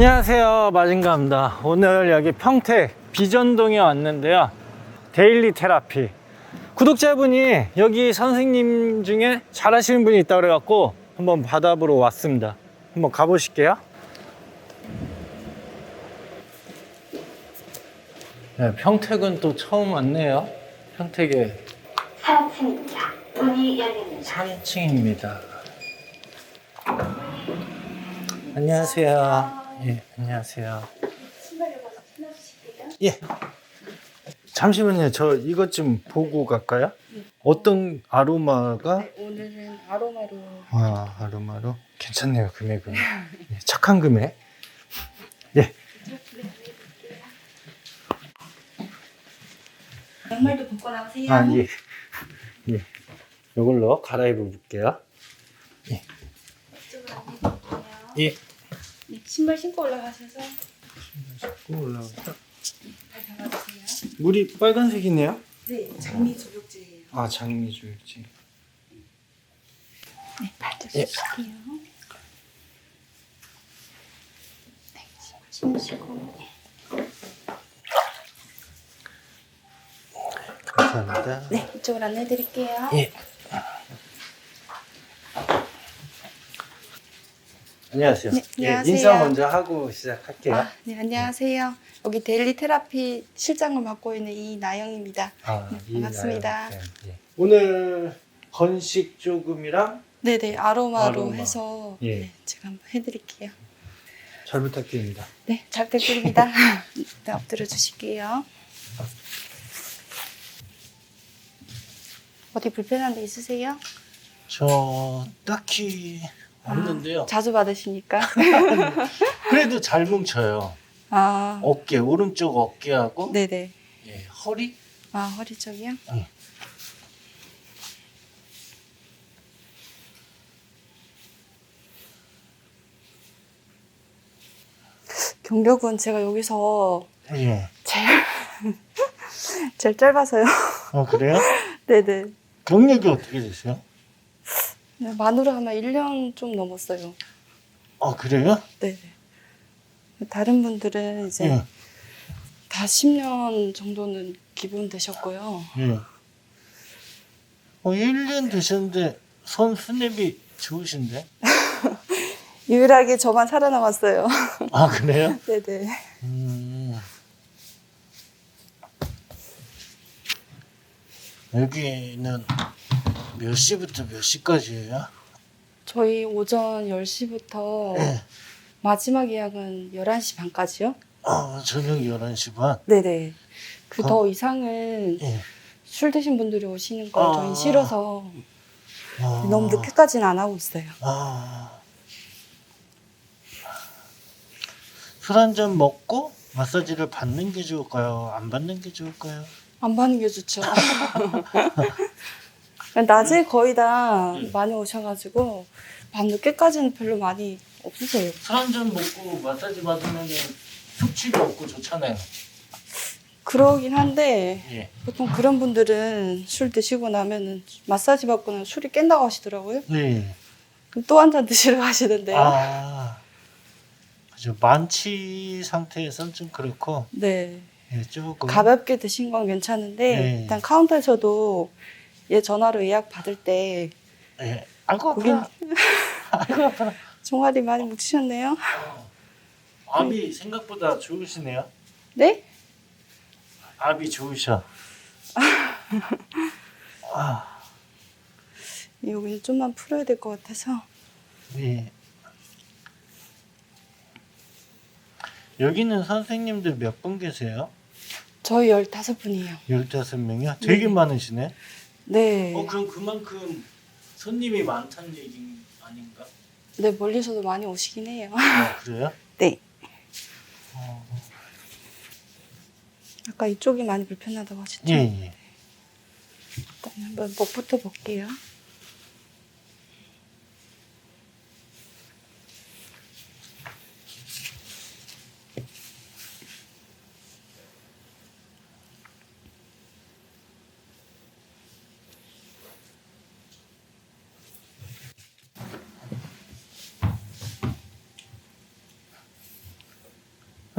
안녕하세요. 마진가입니다. 오늘 여기 평택 비전동에 왔는데요. 데일리 테라피. 구독자분이 여기 선생님 중에 잘 하시는 분이 있다고 그래갖고 한번 받아보러 왔습니다. 한번 가보실게요. 네, 평택은 또 처음 왔네요. 평택에 4층입니다. 문이 열립니다. 3층입니다. 안녕하세요 예 안녕하세요. 예. 잠시만요. 저 이것 좀 보고 갈까요? 어떤 아로마가 네, 오늘은 아로마로 아, 아로마로 괜찮네요. 금액은. 예, 착한 금액. 예. 양말도 벗고 나오세요. 아, 예. 예. 이걸로 갈아입어 볼게요. 이쪽으로 안내드릴게요. 예. 네, 신발 신고 올라가셔서 자꾸 올라가서. 발 담아주세요. 물이 빨간색이네요. 네, 장미 조력제예요. 아, 장미 줄지. 네, 발 예. 주실게요. 네, 신발 신으시고 감사합니다. 네, 이쪽으로 안내드릴게요. 예. 안녕하세요. 네, 예, 안녕하세요. 인사 먼저 하고 시작할게요. 아, 네, 안녕하세요. 여기 데일리 테라피 실장을 맡고 있는 이나영입니다. 아, 네, 이 반갑습니다. 나요. 네, 예. 오늘 건식 조금이랑 네네, 아로마로 아로마. 해서 예. 네, 제가 한번 해드릴게요. 잘 부탁드립니다. 네, 잘 부탁드립니다. 네, 엎드려 주실게요. 어디 불편한 데 있으세요? 저 딱히 없는데요. 자주 받으시니까. 그래도 잘 뭉쳐요. 아, 어깨 오른쪽 어깨하고 네네. 예, 허리. 아, 허리 쪽이요? 응. 경력은 제가 여기서 예. 제일, 제일 짧아서요. 어 그래요? 네네. 경력이 어떻게 되세요? 네, 만으로 하면 1년 좀 넘었어요. 아 그래요? 네네. 다른 분들은 이제 예. 다 10년 정도는 기본 되셨고요. 예. 어 1년 되셨는데 손 스냅이 좋으신데? 유일하게 저만 살아남았어요. 아 그래요? 네네. 음. 여기는 몇 시부터 몇 시까지예요? 저희 오전 10시부터 예. 마지막 예약은 11시 반까지요? 어, 저녁 11시 반. 네네. 그더 어. 이상은 예. 술 드신 분들이 오시는 거 아. 저희 싫어서 아. 너무 늦게까지는 안 하고 있어요. 아. 술 한 잔 먹고 마사지를 받는 게 좋을까요? 안 받는 게 좋을까요? 안 받는 게 좋죠. 낮에 거의 다 음. 많이 오셔가지고 밤 늦게까지는 별로 많이 없으세요. 술 한 잔 먹고 마사지 받으면 숙취가 없고 좋잖아요. 그러긴 한데 예. 보통 그런 분들은 술 드시고 나면은 마사지 받고는 술이 깬다고 하시더라고요. 네. 그럼 또 한 잔 드시러 가시던데요. 아. 그죠. 만취 상태에선 좀 그렇고, 네. 예, 조금. 가볍게 드신 건 괜찮은데 네. 일단 카운터에서도 얘 전화로 예약 받을 때 예. 아이고, 고객 아파. 아이고, 아파. 종아리 많이 뭉치셨네요. 압이 생각보다 좋으시네요. 네? 압이 좋으셔. 아, 여기 좀만 풀어야 될 것 같아서 예. 여기는 선생님들 몇 분 계세요? 저희 15분이에요. 15명이요? 되게 네. 많으시네. 네. 어, 그럼 그만큼 손님이 많다는 얘기 아닌가? 네, 멀리서도 많이 오시긴 해요. 아, 그래요? 네. 어, 아까 이쪽이 많이 불편하다고 하셨죠? 예, 예. 일단 한번 목부터 볼게요.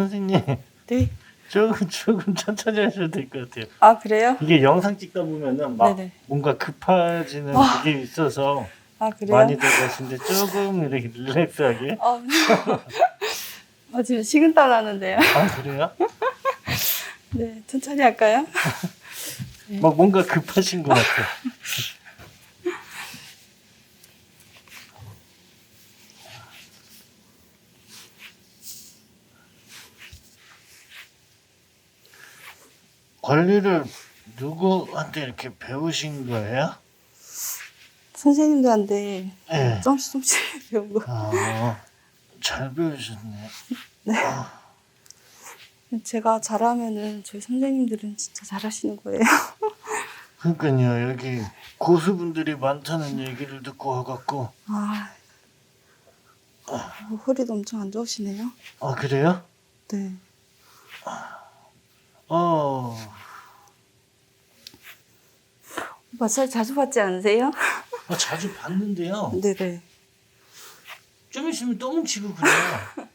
선생님 네. 조금 조금 천천히 하셔도 될 것 같아요. 아 그래요? 이게 영상 찍다 보면은 막 네네. 뭔가 급해지는 아. 그게 있어서 아 그래요? 많이들 가시는데 조금 이렇게 릴렉스하게. 어. 아 지금 식은땀 나는데요. 아 그래요? 네, 천천히 할까요? 막 뭔가 급하신 것 같아요. 관리를 누구한테 이렇게 배우신 거예요? 선생님들한테 네. 조금씩 조금씩 배우고 아, 잘 배우셨네. 제가 잘하면은 저희 선생님들은 진짜 잘하시는 거예요. 그러니까요, 여기 고수분들이 많다는 얘기를 듣고 와갖고, 아, 허리도 엄청 안 좋으시네요. 아, 그래요? 네. 마사지 자주 받지 않으세요? 아, 자주 봤는데요. 네네. 좀 있으면 또 뭉치고 그래요.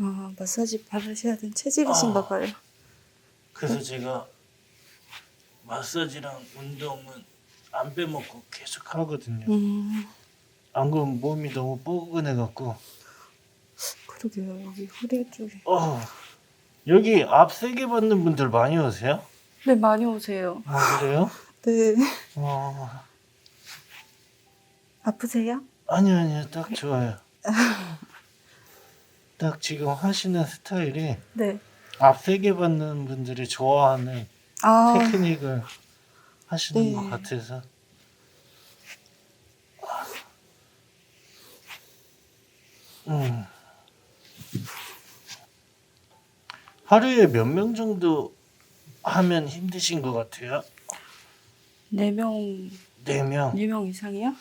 아, 마사지 받으셔야 되는 체질이신가 아. 봐요. 그래서 제가 마사지랑 운동은 안 빼먹고 계속 하거든요. 음, 안 그러면 몸이 너무 뻐근해갖고. 그러게요. 여기 허리 쪽에. 어, 여기 앞세개 받는 분들 많이 오세요? 네, 많이 오세요. 아, 그래요? 네. 어, 아프세요? 아니요, 아니요, 딱 좋아요. 딱 지금 하시는 스타일이 네. 앞세개 받는 분들이 좋아하는 아, 테크닉을 하시는 네. 것 같아서. 음. 하루에 몇 명 정도 하면 힘드신 것 같아요? 네 명, 네 명. 네명 이상이요?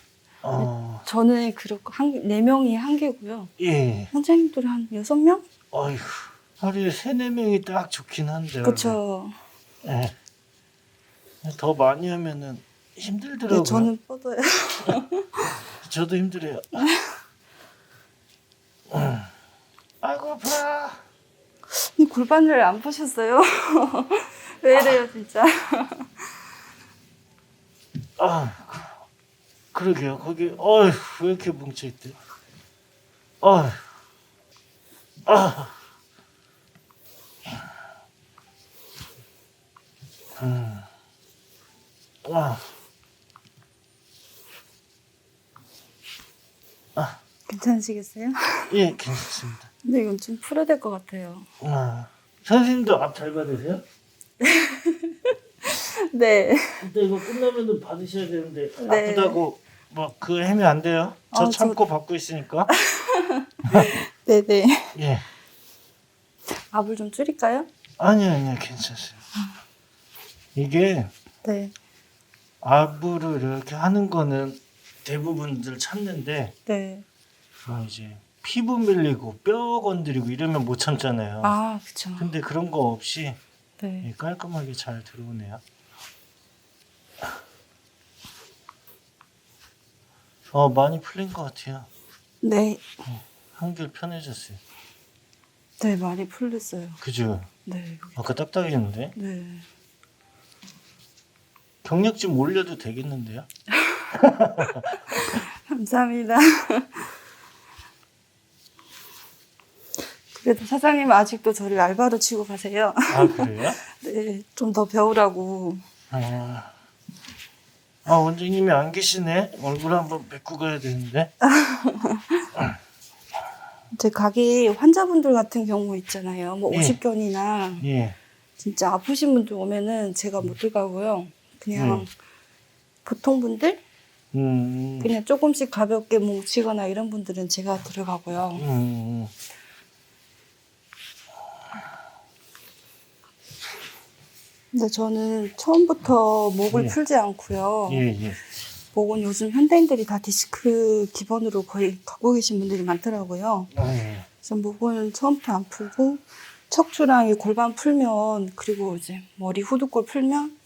어, 저는 그렇고 한, 네 명이 한계고요. 예. 선생님들이 한 여섯 명? 어휴, 하루에 세네 명이 딱 좋긴 한데. 그쵸. 예. 더 많이 하면은 힘들더라고요. 네, 저는 뻗어요. 저도 힘들어요. 음. 아이고 아파. 이 골반을 안 푸셨어요? 왜 이래요, 진짜? 아, 그러게요. 거기 어휴 왜 이렇게 뭉쳐 있대? 어휴, 아, 음, 아, 괜찮으시겠어요? 예, 괜찮습니다. 근데 이건 좀 풀어야 될 것 같아요. 아, 선생님도 앞 잘 받으세요? 네. 근데 이거 끝나면은 받으셔야 되는데 네. 아프다고 뭐그 헤매 안 돼요? 저 아, 저- 참고 받고 있으니까. 네네. 예. 압을 좀 줄일까요? 아니요, 아니요, 괜찮아요. 이게 네. 압으로 이렇게 하는 거는 대부분들 찾는데 네. 어, 이제 피부 밀리고 뼈 건드리고 이러면 못 참잖아요. 아, 그쵸. 근데 그런 거 없이 네. 예, 깔끔하게 잘 들어오네요. 어 많이 풀린 것 같아요. 네. 한결 편해졌어요. 네, 많이 풀렸어요. 그죠? 네. 여기. 아까 딱딱했는데 네. 경력 좀 올려도 되겠는데요? 감사합니다. 그래도 사장님 아직도 저를 알바로 치고 가세요. 아 그래요? 네, 좀 더 배우라고. 아, 아 원장님이 안 계시네. 얼굴 한번 뵙고 가야 되는데. 제 가게 환자분들 같은 경우 있잖아요. 뭐 예. 50견이나 예. 진짜 아프신 분들 오면은 제가 못 들어가고요. 그냥 음. 보통 분들 음. 그냥 조금씩 가볍게 뭉치거나 이런 분들은 제가 들어가고요. 음. 근데 저는 처음부터 목을 예. 풀지 않고요. 예 예. 목은 요즘 현대인들이 다 디스크 기본으로 거의 갖고 계신 분들이 많더라고요. 아, 예. 그래서 목은 처음부터 안 풀고 척추랑 이 골반 풀면 그리고 이제 머리 후두골 풀면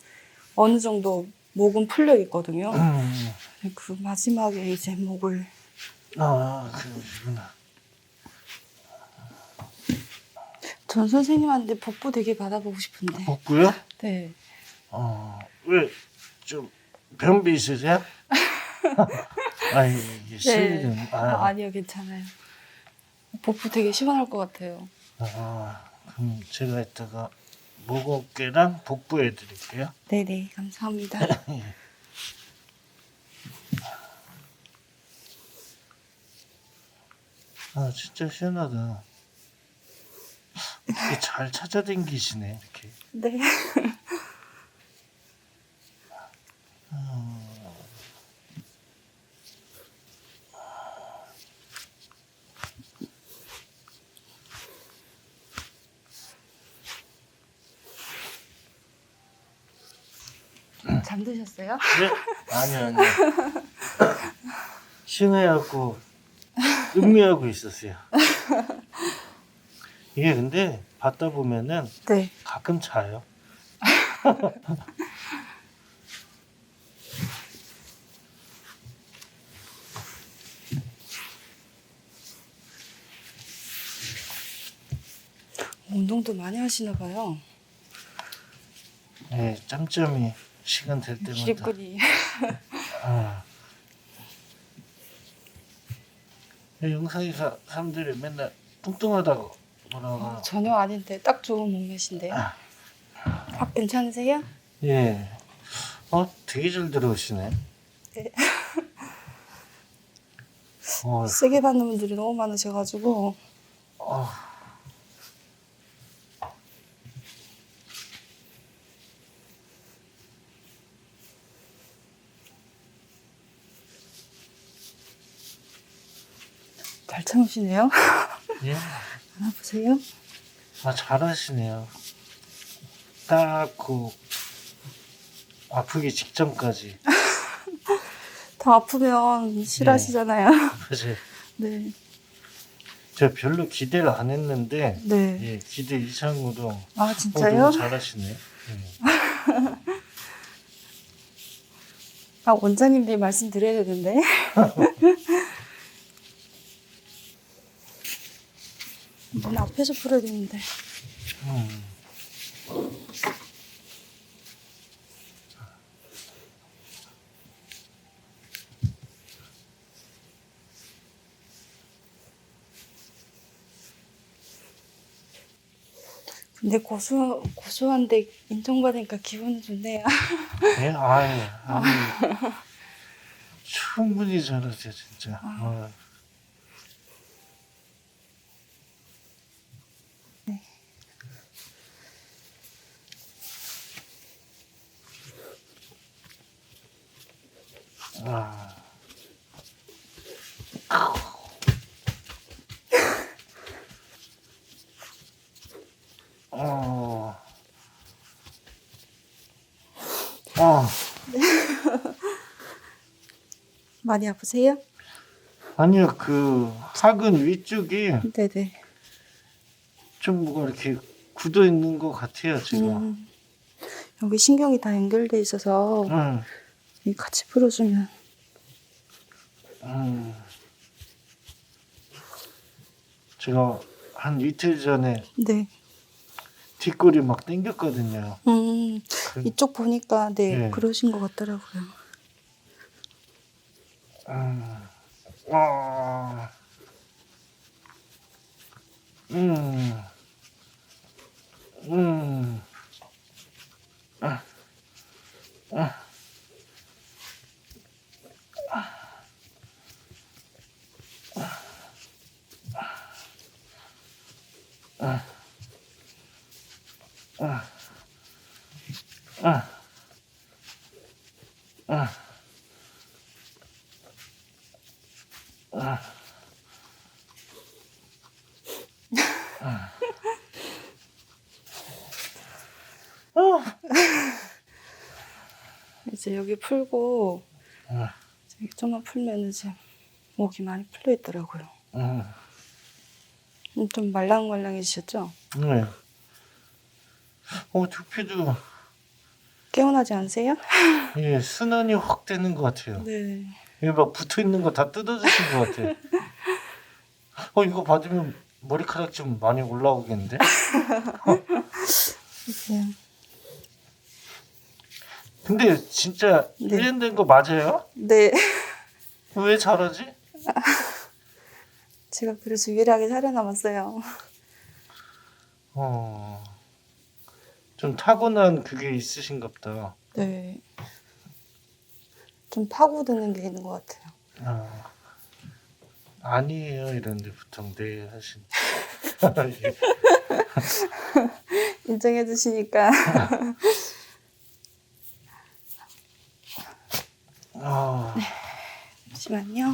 어느 정도 목은 풀려 있거든요. 음. 그 마지막에 이제 목을 아 그러구나. 전 선생님한테 복부 되게 받아보고 싶은데. 복부요? 네. 어, 왜 좀 변비 있으세요? 아니 이게 네. 아, 아, 아니요, 괜찮아요. 복부 되게 시원할 것 같아요. 아, 그럼 제가 이따가 목 어깨랑 복부 해드릴게요. 네네, 감사합니다. 아 진짜 시원하다. 이렇게 잘 찾아다니시네 이렇게. 네. 잠드셨어요? 네? 아니 아니. 신뢰하고 음미하고 있었어요. 이게 근데 받다 보면은 네. 가끔 자요. 운동도 많이 하시나 봐요. 네, 짬짬이 시간 될 때마다. 기립근이. 아. 이 영상에서 사람들이 맨날 뚱뚱하다고 뭐라고. 어, 전혀 아닌데 딱 좋은 몸매신데요. 아. 밥 괜찮으세요? 예. 어, 되게 잘 들어오시네. 네. 어, 세게 받는 분들이 너무 많으셔가지고 어. 잘 참으시네요. 예. 안 아프세요? 아, 잘하시네요. 딱 그 아프기 직전까지. 더 아프면 싫어하시잖아요. 사실 네. 제가 별로 기대를 안 했는데 네. 예, 기대 이상으로 아 어, 진짜요? 너무 잘하시네. 예. 아 원장님들이 말씀드려야 되는데. 눈 앞에서 풀어야 되는데. 음. 근데 고소 고소한데 인정받으니까 기분이 좋네요. 예, 아유, 아니, 충분히 잘하세요, 진짜. 어. 아. 어. 어. 많이 아프세요? 아니요, 그, 학은 위쪽이 네네. 좀 뭐가 이렇게 굳어 있는 것 같아요, 지금. 음, 여기 신경이 다 연결돼 있어서 음, 이 같이 풀어주면 음. 제가 한 이틀 전에 네. 뒷골이 막 땡겼거든요. 음, 그- 이쪽 보니까 네 네. 그러신 것 같더라고요. 음. 와. 음. 음. 아. 아. 아. 이제 여기 풀고 아. 좀만 풀면 이제 목이 많이 풀려 있더라고요. 음. 음, 좀 말랑말랑해지셨죠? 네. 어, 두피도 개운하지 않으세요? 예, 순환이 확 되는 것 같아요. 네. 이게 막 붙어 있는 거 다 뜯어주신 것 같아 요. 어, 이거 받으면 머리카락 좀 많이 올라오겠는데? 네. 근데 진짜 네. 1년 된 거 맞아요? 네. 왜 잘하지? 제가 그래서 유일하게 살아남았어요. 어. 좀 타고난 그게 있으신가 보다. 네. 좀 파고드는 게 있는 것 같아요. 아. 아니에요 이런데 보통 네 하신. 인정해 주시니까. 아. 잠시만요.